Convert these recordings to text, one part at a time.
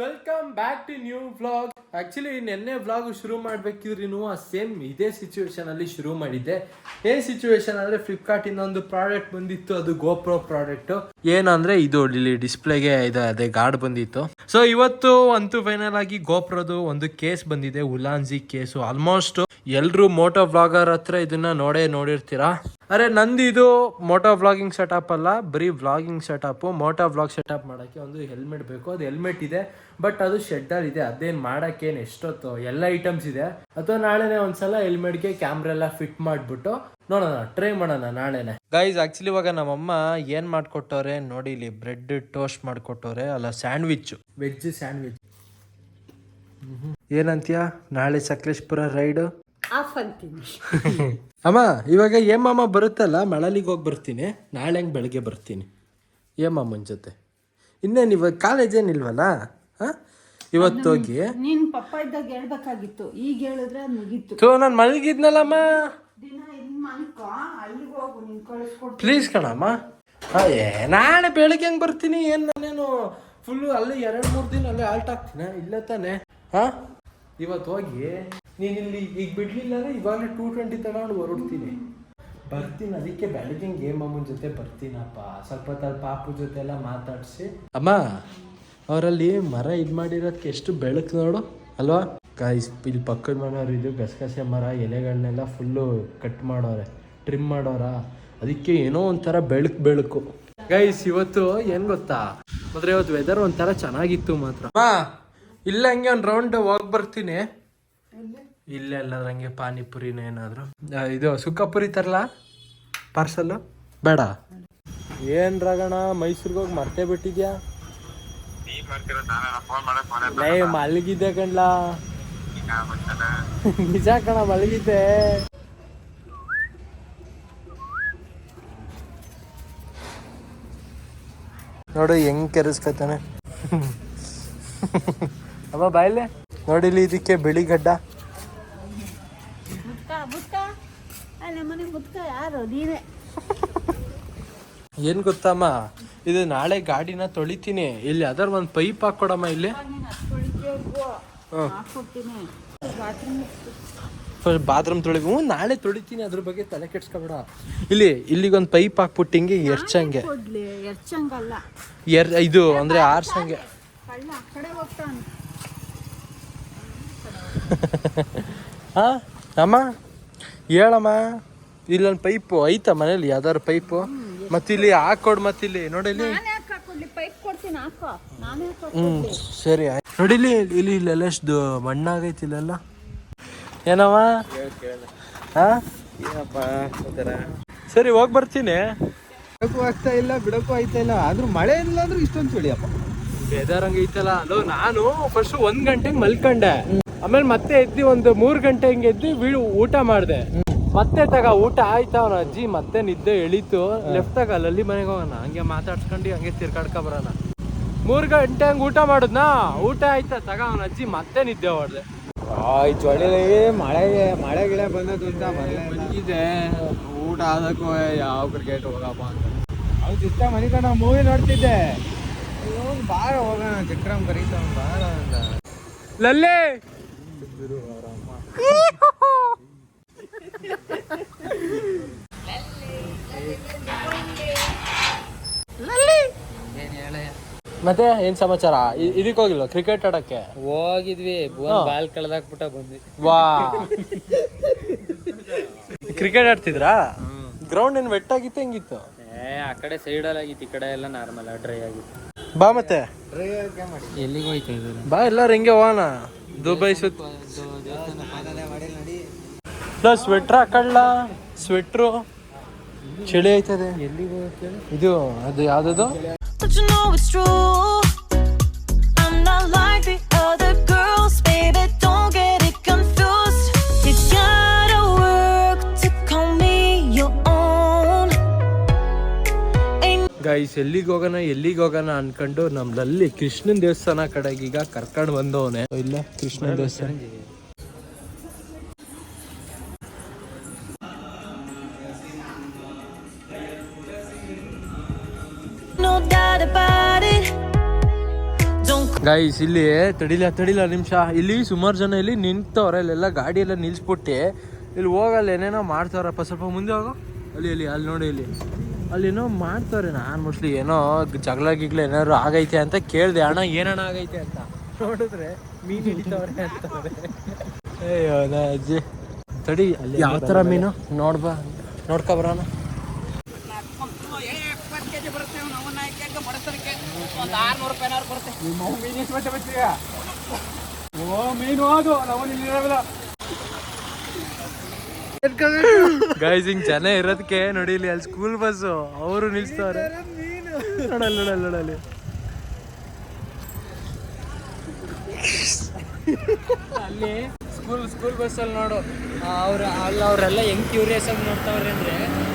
Welcome back to new vlog actually ನಿನ್ನೆ vlog ಶುರು ಮಾಡ್ಬೇಕಿದ್ರು ಸೇಮ್ ಇದೇ ಸಿಚುವೇಶನ್ ಅಲ್ಲಿ ಶುರು ಮಾಡಿದ್ದೆ. ಏನ್ ಸಿಚುವೇಶನ್ ಅಂದ್ರೆ ಫ್ಲಿಪ್ಕಾರ್ಟ್ ಒಂದು ಪ್ರಾಡಕ್ಟ್ ಬಂದಿತ್ತು, ಅದು ಗೋಪ್ರೋ ಪ್ರಾಡಕ್ಟ್ ಏನಂದ್ರೆ ಇದು ಇಲ್ಲಿ ಡಿಸ್ಪ್ಲೇಗೆ ಇದೆ ಅದೇ ಗಾರ್ಡ್ ಬಂದಿತ್ತು. ಸೊ ಇವತ್ತು ಅಂತೂ ಫೈನಲ್ ಆಗಿ ಗೋಪ್ರೋದು ಒಂದು ಕೇಸ್ ಬಂದಿದೆ ಉಲಾನ್ಜಿ ಕೇಸು ಆಲ್ಮೋಸ್ಟ್ ಎಲ್ರು ಮೋಟೋ ವ್ಲಾಗರ್ ಹತ್ರ ಇದನ್ನ ನೋಡೇ ನೋಡಿರ್ತೀರಾ? ಅರೆ, ನಂದು ಇದು ಮೋಟೋ ವ್ಲಾಗಿಂಗ್ ಸೆಟಪ್ ಅಲ್ಲ, ಬರೀ vlogging setup moto vlog setup ಮಾಡೋಕ್ಕೆ ಒಂದು ಹೆಲ್ಮೆಟ್ ಬೇಕು. ಅದು ಹೆಲ್ಮೆಟ್ ಇದೆ ಬಟ್ ಅದು ಶೆಡ್ಡರ್ ಇದೆ. ಅದೇನು ಮಾಡೋಕ್ಕೇನು ಎಷ್ಟೊತ್ತು, ಎಲ್ಲ ಐಟಮ್ಸ್ ಇದೆ. ಅಥವಾ ನಾಳೆನೆ ಒಂದ್ಸಲ ಹೆಲ್ಮೆಟ್ಗೆ ಕ್ಯಾಮ್ರಾ ಎಲ್ಲ ಫಿಟ್ ಮಾಡಿಬಿಟ್ಟು ನೋಡೋಣ ಟ್ರೈ ಮಾಡೋಣ ನಾಳೆನೆ. ಗೈಸ್ ಆಕ್ಚುಲಿ ಇವಾಗ ನಮ್ಮಮ್ಮ ಏನು ಮಾಡಿಕೊಟ್ಟವ್ರೆ ನೋಡಿ, ಇಲ್ಲಿ ಬ್ರೆಡ್ ಟೋಸ್ಟ್ ಮಾಡಿಕೊಟ್ಟವ್ರೆ. ಅಲ್ಲ ಸ್ಯಾಂಡ್ವಿಚ್ ವೆಜ್ ಸ್ಯಾಂಡ್ವಿಚ್ ಏನಂತೀಯ? ನಾಳೆ ಸಕಲೇಶ್ಪುರ ರೈಡ್ ಆಫ್ ಅಂತೀನಿ. ಅಮ್ಮ ಇವಾಗ ಏಮಮ್ಮ ಬರುತ್ತಲ್ಲ ಮಳಲಿಗೆ ಹೋಗಿ ಬರ್ತೀನಿ ನಾಳೆ ಹೆಂಗೆ ಬೆಳಗ್ಗೆ ಬರ್ತೀನಿ. ಏಮಮ್ಮನ ಜೊತೆ. ಇನ್ನೇನು ಇವಾಗ ಕಾಲೇಜ್ ಏನಿಲ್ವಲ್ಲ ಹಾಂ? ಇವತ್ತು ಹೋಗಿ. ನೀನ್ ಪಪ್ಪ ಇದ್ದಾಗ ಹೇಳ್ಬೇಕಾಗಿತ್ತು. ಈಗ ಹೇಳಿದ್ರೆ ಅದ್ ಮುಗೀತು. ಸೊ ನಾನು ಮಲಗಿದ್ನಲ್ಲಮ್ಮ ದಿನ ಮನ್ಕೋ ಅಲ್ಲಿಗೆ ಹೋಗು ನಿನ್ ಕಳಿಸ್ಕೊಡ್ ಪ್ಲೀಸ್ ಕಣಮ್ಮ. ಹಾಂ ಏ ನಾಳೆ ಬೆಳಿಗ್ಗೆ ಹಂಗೆ ಬರ್ತೀನಿ? ಏನು ನಾನೇನು ಫುಲ್ಲು ಅಲ್ಲಿ ಎರಡು ಮೂರು ದಿನ ಅಲ್ಲೇ ಆಲ್ಟ್ ಆಗ್ತೀನಿ? ಇಲ್ಲ ತಾನೆ. ಹಾಂ? ಇವತ್ತು ಹೋಗಿ ನೀನು ಇಲ್ಲಿ ಈಗ ಬಿಡ್ಲಿಲ್ಲ ಅಂದ್ರೆ ಇವಾಗಲೇ ಟೂ ಟ್ವೆಂಟಿ ತಗೊಂಡು ಹೊರಡ್ತೀನಿ. ಬರ್ತೀನಿ ಅದಕ್ಕೆ ಬೆಳಗ್ಗೆ ಗೇಮ್ ಅಮ್ಮನ ಜೊತೆ ಬರ್ತೀನಪ್ಪ. ಸ್ವಲ್ಪ ಹೊತ್ತಲ್ಲಿ ಪಾಪು ಜೊತೆ ಎಲ್ಲ ಮಾತಾಡಿಸಿ. ಅಮ್ಮ ಅವರಲ್ಲಿ ಮರ ಇದು ಮಾಡಿರೋದಕ್ಕೆ ಎಷ್ಟು ಬೆಳಕು ನೋಡು ಅಲ್ವಾ? ಗಾಯ್ಸ್ ಇಲ್ಲಿ ಪಕ್ಕದ ಮನೆಯವ್ರು ಇದು ಗಸಗಸೆ ಮರ ಎಲೆಗಳನ್ನೆಲ್ಲ ಫುಲ್ಲು ಕಟ್ ಮಾಡೋರೆ ಟ್ರಿಮ್ ಮಾಡೋರ? ಅದಕ್ಕೆ ಏನೋ ಒಂಥರ ಬೆಳಕು ಬೆಳಕು. ಗೈಸ್ ಇವತ್ತು ಏನು ಗೊತ್ತಾ? ಆದರೆ ಇವತ್ತು ವೆದರ್ ಒಂಥರ ಚೆನ್ನಾಗಿತ್ತು ಮಾತ್ರ. ಅಮ್ಮ ಇಲ್ಲ ಹಂಗೆ ಒಂದು ರೌಂಡ್ ಹೋಗಿ ಬರ್ತೀನಿ. ಇಲ್ಲೇ ಎಲ್ಲ ಹಂಗೆ ಪಾನಿಪುರಿನ ಏನಾದ್ರು? ಇದು ಸುಕ್ಕಪುರಿ ತರಲ? ಪಾರ್ಸಲ್ ಬೇಡ. ಏನ್ ರಗಣ ಮೈಸೂರಿಗೆ ಹೋಗಿ ಮರ್ತೇ ಬಿಟ್ಟಿದ್ಯಾ? ಏ ಮಲಗಿದ್ದೆ ಕಣ್ಲ. ನಿಜ ಕಣ, ಮಲಗಿದ್ದೆ. ನೋಡು, ಹೆಂಗ್ ಕೆರೆಸ್ಕೊತಾನೆ. ಅಬ್ಬ, ಬಾಯ್ಲೆ. ನೋಡಿಲಿ ಇದಕ್ಕೆ ಬಿಳಿ ಗಡ್ಡ ಮುದ್ಕ ಮುದ್ಕ ಅಲ್ಲ ಮನೆ ಮುದ್ಕ ಯಾರು ನೀನೇ ಏನ್ ಗೊತ್ತಮ್ಮ? ಇದು ನಾಳೆ ಗಾಡಿನ ತೊಳಿತೀನಿ. ಇಲ್ಲಿ ಅದರ ಒಂದು ಪೈಪ್ ಹಾಕೊಡಮ್ಮ ಇಲ್ಲಿ. ಬಾತ್ರೂಮ್ ತೊಳಿ ಹ್ಞೂ ನಾಳೆ ತೊಳಿತೀನಿ ಅದ್ರ ಬಗ್ಗೆ ತಲೆ ಕೆಡ್ಸ್ಕೊಬೇಡ. ಇಲ್ಲಿ ಇಲ್ಲಿಗೊಂದು ಪೈಪ್ ಹಾಕ್ಬಿಟ್ಟು ಹಿಂಗೆ ಎರ್ಚಂಗೆ. ಎರ್ ಇದು ಅಂದ್ರೆ ಆರ್ಸಂಗೆ. ಹಾ? ಅಮ್ಮ? ಹೇಳಮ್ಮ ಇಲ್ಲೊಂದು ಪೈಪು ಐತ ಮನೇಲಿ? ಯಾವ್ದಾರು ಪೈಪು? ಮತ್ತಿಲ್ಲಿ ಹಾಕೊಡ್ ಮತ್ತಿಲ್ಲಿ ನೋಡಿಲಿ ನಾನೇ ಯಾಕೆ ಹಾಕೊಡ್ಲಿ? ಪೈಪ್ ಕೊಡ್ತೀನಿ ಹಾಕೋ. ನಾನೇ ಯಾಕೆ ಹ್ಮ್ ಸರಿ ಆಯ್ತು. ನೋಡಿಲಿ ಇಲ್ಲಿ ಇಲ್ಲೆಲ್ಲ ಎಷ್ಟು ಮಣ್ಣಾಗೈತಿ ಇಲ್ಲೆಲ್ಲ. ಏನವ ಹಾ? ಸರಿ ಹೋಗಿ ಬರ್ತೀನಿ. ಬಿಡಕ್ಕೂ ಆಗ್ತಾ ಇಲ್ಲ ಬಿಡಕ್ಕೂ ಆಯ್ತಾ ಇಲ್ಲ. ಆದ್ರೂ ಮಳೆ ಇಲ್ಲ ಅಂದ್ರೆ ಇಷ್ಟೊಂದು ಚಳಿಯಪ್ಪ ಬೇಜಾರಂಗ ಐತಲ್ಲ ಅಲೋ ನಾನು ಫಸ್ಟ್ ಒಂದ್ ಗಂಟೆಗೆ ಮಲ್ಕೊಂಡೆ. ಆಮೇಲೆ ಮತ್ತೆ ಎದ್ದು ಒಂದು ಮೂರು ಗಂಟೆ ಹಿಂಗೆ ಎದ್ದು ಬೀಳು ಊಟ ಮಾಡಿದೆ. ಮತ್ತೆ ತಗ ಊಟ ಆಯ್ತಾ ಅವನ ಅಜ್ಜಿ ಮತ್ತೆ ನಿದ್ದೆ ಎಳೀತು. ಲೆಫ್ಟ್ ತಗ ಅಲ್ಲಿ ಮನೆಗೆ ಹೋಗೋಣ. ಹಂಗೆ ಮಾತಾಡ್ಸ್ಕೊಂಡು ಹಂಗೆ ತಿರ್ಕಾಡ್ಕ ಬರೋಣ. ಮೂರು ಗಂಟೆ ಹಂಗೆ ಊಟ ಮಾಡಿದ್ನಾ? ಊಟ ಆಯ್ತಾ? ತಗ ಅವನ ಅಜ್ಜಿ ಮತ್ತೆ ನಿದ್ದೆ ಹೊಡ್ದೆ. ಈ ಚಳಿ ಮಳೆ ಮಳೆ ಗಿಳೆ ಬಂದದ್ದು ಅಂತ ಇದೆ ಊಟ ಆದಕ್ಕೂ ಯಾವ ಕ್ರಿಕೆಟ್ ಹೋಗಪ್ಪ ಅಂತ. ಅವ್ನು ಇಷ್ಟ ಮನೆ ಕಡೆ ಮೂವಿ ನೋಡ್ತಿದ್ದೆ. ಅಯ್ಯೋ ಬಾರ ಹೋಗೋಣ. ಚಿಕ್ರಮ್ ಕರೀತಾವ ಬಾರ ಅಂತ. ಲಲ್ಲೇ! ಮತ್ತೆ ಏನ್ ಸಮಾಚಾರ? ಇದಕ್ ಹೋಗಿಲ್ವಾ? ಕ್ರಿಕೆಟ್ ಆಡಕ್ಕೆ? ಹೋಗಿದ್ವಿ. ಬಾಲ್ ಬಾಲ್ ಕಳ್ದಾಕ್ಬಿಟ್ಟ ಬಂದ್ವಿ. ವಾ. ಕ್ರಿಕೆಟ್ ಆಡ್ತಿದ್ರಾ? ಗ್ರೌಂಡ್ ಏನ್ ವೆಟ್ ಆಗಿತ್ತು ಹೆಂಗಿತ್ತು? ಏ ಆ ಕಡೆ ಸೈಡ್ ಅಲ್ಲಿ ಆಗಿತ್ತು ಈ ಕಡೆ ಎಲ್ಲ ನಾರ್ಮಲ್ ಡ್ರೈ ಆಗಿತ್ತು. ಬಾ ಮತ್ತೆ. ಎಲ್ಲಿಗೆ ಹೋಯ್ತಾ ಬಾ ಎಲ್ಲಾರು ಹಿಂಗೆ ಹೋಗೋಣ. ದುಬೈ ಸುತ್ತ ಸ್ವೆಟ್ರ್ ಹಾಕೊಳ್ಳ ಸ್ವೆಟ್ರು ಚಳಿ ಆಯ್ತದೆ. ಇದು ಅದು ಯಾವ್ದದು? ಗೈಸ್ ಎಲ್ಲಿಗೆ ಹೋಗೋಣ ಎಲ್ಲಿಗೆ ಹೋಗೋಣ ಅನ್ಕೊಂಡು ನಮ್ದಲ್ಲಿ ಕೃಷ್ಣನ್ ದೇವಸ್ಥಾನ ಕಡೆಗೆ ಈಗ ಕರ್ಕೊಂಡು ಬಂದವನೇ. ಇಲ್ಲ ಕೃಷ್ಣನ್ ದೇವಸ್ಥಾನ. ಗೈಸ್ ಇಲ್ಲಿ ತಡಿಲ ತಡಿಲ ನಿಮಿಷ. ಇಲ್ಲಿ ಸುಮಾರು ಜನ ಇಲ್ಲಿ ನಿಂತವ್ರೆ ಇಲ್ಲೆಲ್ಲ ಗಾಡಿ ಎಲ್ಲ ನಿಲ್ಸ್ಬಿಟ್ಟು. ಇಲ್ಲಿ ಹೋಗಲ್ಲ ಏನೇನೋ ಮಾಡ್ತಾರಪ್ಪ ಸ್ವಲ್ಪ ಮುಂದೆ ಹೋಗೋ. ಅಲ್ಲಿ ಅಲ್ಲಿ ಅಲ್ಲಿ ನೋಡಿ ಇಲ್ಲಿ. ಅಲ್ಲಿ ಏನೋ ಮಾಡ್ತಾರೆ ನಾನು ಮೋಸ್ಟ್ಲಿ ಏನೋ ಜಗಳ ಗಿಗ್ಲ ಏನಾದ್ರು ಆಗೈತೆ ಅಂತ ಕೇಳಿದೆ ಅಣ್ಣ ಏನಣ್ಣ ಆಗೈತೆ ಅಂತ ನೋಡಿದ್ರೆ ಮೀನು ಹಿಡಿತವ್ರೆ ಅಂತಾರೆ ಅಯ್ಯೋ ನಾ ಅಜ್ಜಿ ತಡಿ ಯಾವ ಥರ ಮೀನು ನೋಡ್ಬಾ ನೋಡ್ಕೊ ಬರೋಣ ಓ ಮೀನು ಅದು ನಾವು ಇಲ್ಲಿ ಇರೋದಿಲ್ಲ. ಗೈಸ್ ಹಿಂಗ್ ಜನ ಇರೋದಕ್ಕೆ ನೋಡಿ ಇಲ್ಲಿ ಅಲ್ಲಿ ಸ್ಕೂಲ್ ಬಸ್ ಅವರು ನಿಲ್ಸ್ತಾರೆ. ನೋಡಲ್ಲ ನೋಡಲ್ಲ, ನೋಡಲ್ಲಿ. ಅಲ್ಲಿ ಸ್ಕೂಲ್ ಸ್ಕೂಲ್ ಬಸ್ಸಲ್ಲಿ ನೋಡು. ಅವ್ರ, ಅಲ್ಲಿ ಅವರೆಲ್ಲ ಹೆಂಗ್ ಕ್ಯೂರಿಯಸ್ ಆಗಿ ನೋಡ್ತಾವ್ರೆ ಅಂದ್ರೆ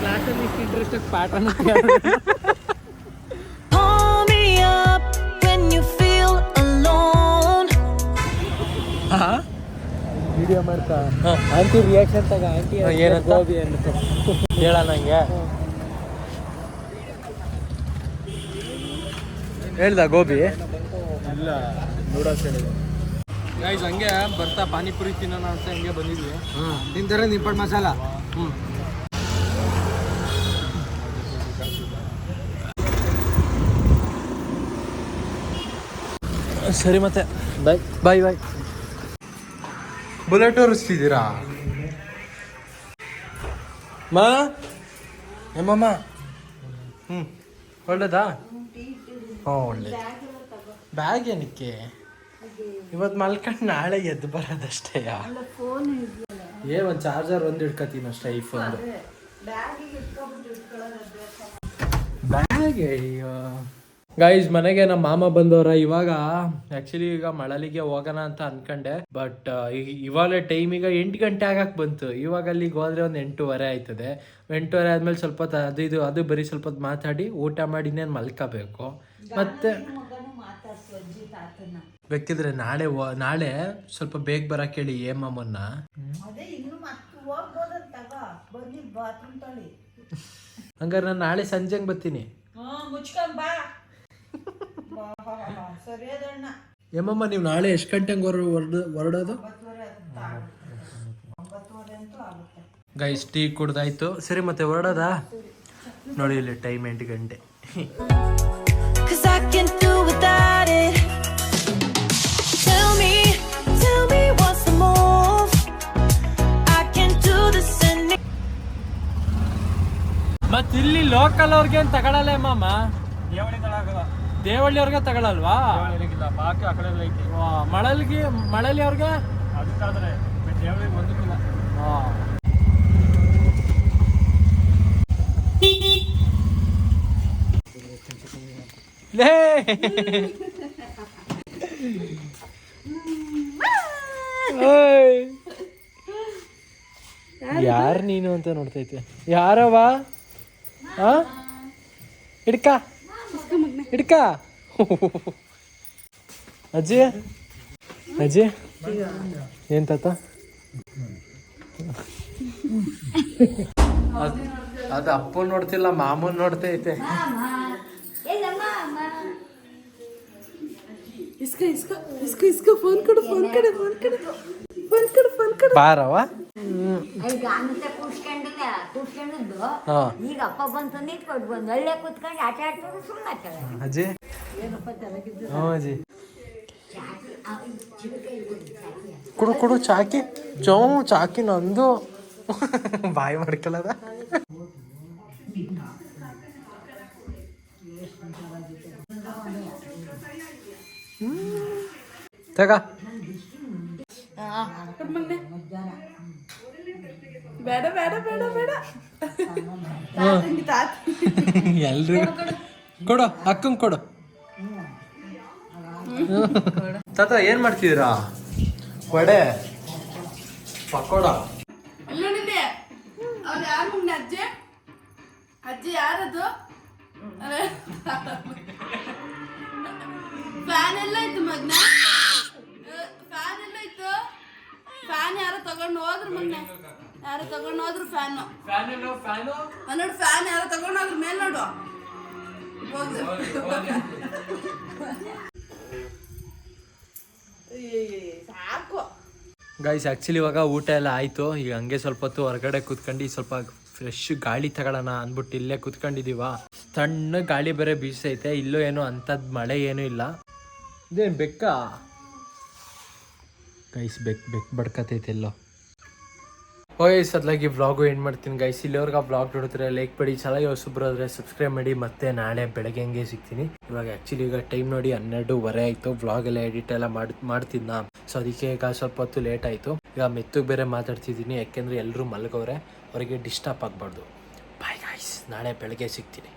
ಕ್ಲಾಸಲ್ಲಿ ಇಂಟ್ರೆಸ್ಟ್ ಆಗಿ ವಿಡಿಯೋ ಮಾಡ್ತಾ. ಆಂಟಿ ರಿಯಾಕ್ಷನ್ ತಗ ಆಂಟಿ ಏನೋ ಏನಂತ? ಗೋಬಿ ಅಂತ ಹೇಳ ನಂಗೆ. ಹೇಳ್ದ ಗೋಬಿ? ಇಲ್ಲ ನೂಡಲ್ಸ್ ಹೇಳಿದೆ ಗೈಸ್ ಹಂಗೆ ಬರ್ತಾ ಪಾನಿಪುರಿ ತಿನ್ನೋಣ ಅಂತ ಹಂಗೆ ಬಂದಿದ್ವಿ. ತಿಂತಾರೆ ನಿಪ್ಪಟ್ ಮಸಾಲ? ಹ್ಮ್. ಸರಿ ಮತ್ತೆ. ಬಾಯ್ ಬಾಯ್ ಬಾಯ್ ಬುಲೆಟ್ ಓಡಿಸ್ತಿದ್ದೀರಾ ಮಾ? ಏಮಮ್ಮ ಹ್ಞೂ ಒಳ್ಳೇದಾ? ಹ್ಞೂ ಒಳ್ಳೇದು. ಬ್ಯಾಗ್ ಏನಕ್ಕೆ? ಇವತ್ತು ಮಲ್ಕೊಂಡು ನಾಳೆ ಎದ್ದು ಬರೋದಷ್ಟೇ ಏ ಒಂದು ಚಾರ್ಜರ್ ಒಂದು ಇಟ್ಕೋತೀನಿ ಅಷ್ಟೇ ಐಫೋನ್ದು. ಬ್ಯಾಗ್ ಅಯ್ಯೋ. ಗೈಸ್ ಮನೆಗೆ ನಮ್ಮ ಮಾಮ ಬಂದವರ. ಇವಾಗ ಆಕ್ಚುಲಿ ಈಗ ಮಳಲಿಗೆ ಹೋಗೋಣ ಅಂತ ಅನ್ಕೊಂಡೆ. ಬಟ್ ಇವಾಗ ಟೈಮ್ ಈಗ ಎಂಟು ಗಂಟೆ ಆಗಕ್ಕೆ ಬಂತು. ಇವಾಗ ಅಲ್ಲಿಗೆ ಹೋದ್ರೆ ಒಂದು ಎಂಟೂವರೆ ಆಯ್ತದೆ. ಎಂಟೂವರೆ ಆದ್ಮೇಲೆ ಸ್ವಲ್ಪ ಅದು ಇದು ಅದು ಬರೀ ಸ್ವಲ್ಪ ಮಾತಾಡಿ ಊಟ ಮಾಡಿ ಇನ್ನೇನು ಮಲ್ಕೋಬೇಕು. ಮತ್ತೆ ಬೇಕಿದ್ರೆ ನಾಳೆ ನಾಳೆ ಸ್ವಲ್ಪ ಬೇಗ ಬರಕ್ ಹೇಳಿ ಏಮಮ್ಮನ್ನ ಹಂಗಾರೆ ನಾನು ನಾಳೆ ಸಂಜೆ ಬರ್ತೀನಿ. ಏಮಮ್ಮ ನೀವು ನಾಳೆ ಎಷ್ಟು ಗಂಟೆ ಹೊರ ಹೊರಡ ಹೊರಡೋದು? ಗೈಸ್ ಟೀ ಕುಡ್ದಾಯ್ತು. ಸರಿ ಮತ್ತೆ ಹೊರಡೋದಾ? ನೋಡಿ ಇಲ್ಲಿ ಟೈಮ್ ಎಂಟು ಗಂಟೆ. ಮತ್ತಿಲ್ಲಿ ಲೋಕಲ್ ಅವ್ರಿಗೆ ಏನು ತಗೊಳಲ್ಲ ಮಾಮ ದೇವಳಿ ತಳಗಲ್ಲ ದೇವಳ್ಳಿ ಅವ್ರಿಗೆ ತಗೊಳಲ್ವಾ? ದೇವಳಿಗಿಲ್ಲ ಬಾಕಿ ಆ ಕಡೆ ಎಲ್ಲ ಐತಿ ಮಳಲ್ಗಿ ಮಳಲಿ ಅವ್ರಿಗೆ ಅದು ತಳದ್ರೆ ದೇವಳಿಗೆ ಒಂದಕ್ಕಿಲ್ಲ ಲೇ! ಯಾರು ನೀನು ಅಂತ ನೋಡ್ತೈತೆ ಯಾರವ ಹಾ ಹಿಡ್ಕ. ಹಿಡ್ಕ. ಅಜ್ಜಿ? ಅಜ್ಜಿ? ಏನ್ ತಾತ? ಅದ್- ಅದು ಅಪ್ಪನ್ ನೋಡ್ತಿಲ್ಲ ಮಾಮನ್ ನೋಡ್ತೈತೆ. ಬಾರವ ಫೋನ್ ಅಂತ ಕೂರ್ಸ್ಕೊಂಡಿಲ್ಲ ಕೂರ್ಸ್ಕೊಂಡಿದ್ದು ಹಾ ಈಗ ಅಪ್ಪ ಬಂತು ನಿಂತ್ಕೊಂಡು ಬಂದು ಅಲ್ಲೇ ಕೂತ್ಕೊಂಡು ಆಟ ಆಡ್ತಾರೆ ಸುಮ್ಮನೆ ಅಜ್ಜಿ. ಹ್ಞೂ ಅಜ್ಜಿ. ಕೊಡು ಕೊಡು ಚಾಕಿ. ಚೌ ಚಾಕಿ ನಂದು. ಬಾಯಿ ಮಾಡ್ಕೊಳ್ಳದ ತಗ. ಎಲ್ರಿಗೂ ಕೊಡು ಅಕ್ಕಂಗೆ ಕೊಡು. ತಾತ ಏನ್ ಮಾಡ್ತಿದ್ದೀರಾ? ವಡೆ ಪಕೋಡ. ನೋಡಿದೆ ಅವ್ರು ಯಾರು ಮುಂದೆ ಅಜ್ಜಿ? ಅಜ್ಜಿ ಯಾರದು? ಫ್ಯಾನ್ ಎಲ್ಲ ಇತ್ತು ಮಗ್ನ. ಫ್ಯಾನ್ ಎಲ್ಲ ಇತ್ತು. ಫ್ಯಾನ್ ಯಾರೋ ತಗೊಂಡು ಹೋದ್ರು ಮಗ್ನ. ಯಾರು ಫ್ಯಾನ್ ಯಾರು ತಗೊಂಡ್ರು ಮೇಲ್ ನೋಡು. ಗೈಸ್ ಆ್ಯಕ್ಚುಲಿ ಇವಾಗ ಊಟ ಎಲ್ಲ ಆಯಿತು. ಈಗ ಹಂಗೆ ಸ್ವಲ್ಪ ಹೊತ್ತು ಹೊರಗಡೆ ಕುತ್ಕೊಂಡು ಸ್ವಲ್ಪ ಫ್ರೆಶ್ ಗಾಳಿ ತಗೊಳ್ಳೋಣ ಅಂದ್ಬಿಟ್ಟು ಇಲ್ಲೇ ಕೂತ್ಕೊಂಡಿದ್ದೀವ ತಣ್ಣ ಗಾಳಿ ಬೇರೆ ಬೀಸೈತೆ. ಇಲ್ಲೋ ಏನೋ ಅಂಥದ್ದು ಮಳೆ ಏನೂ ಇಲ್ಲ. ಇದೇನು ಬೆಕ್ಕ? ಗೈಸ್ ಬೆಕ್ ಬೆಕ್ ಬಡ್ಕತೈತೆ ಎಲ್ಲೋ. ಓಯ್ ಸದ್ಲಾಗಿ ವ್ಲಾಗು ಏನು ಮಾಡ್ತೀನಿ ಗೈಸ್ ಇಲ್ಲಿವರೆಗೆ ಆ ವ್ಲಾಗ್ ನೋಡಿದ್ರೆ ಲೈಕ್ ಮಾಡಿ ಚೆನ್ನಾಗಿ ಆದರೆ ಸಬ್ಸ್ಕ್ರೈಬ್ ಮಾಡಿ, ಮತ್ತೆ ನಾಳೆ ಬೆಳಗ್ಗೆ ಹಂಗೆ ಸಿಗ್ತೀನಿ. ಇವಾಗ ಆ್ಯಕ್ಚುಲಿ ಈಗ ಟೈಮ್ ನೋಡಿ ಹನ್ನೆರಡೂವರೆ ಆಯಿತು ವ್ಲಾಗ್ ಎಲ್ಲ ಎಡಿಟ್ ಎಲ್ಲ ಮಾಡಿ, ಮಾಡ್ತಿದ್ನ. ಸೊ ಅದಕ್ಕೆ ಈಗ ಸ್ವಲ್ಪ ಹೊತ್ತು ಲೇಟ್ ಆಯಿತು. ಈಗ ಮೆತ್ತಗೆ ಬೇರೆ ಮಾತಾಡ್ತಿದ್ದೀನಿ, ಯಾಕೆಂದರೆ ಎಲ್ಲರೂ ಮಲಗವ್ರೆ ಅವರಿಗೆ ಡಿಸ್ಟರ್ಬ್ ಆಗಬಾರ್ದು. ಬಾಯ್ ಗಾಯ್ಸ್ ನಾಳೆ ಬೆಳಗ್ಗೆ ಸಿಗ್ತೀನಿ.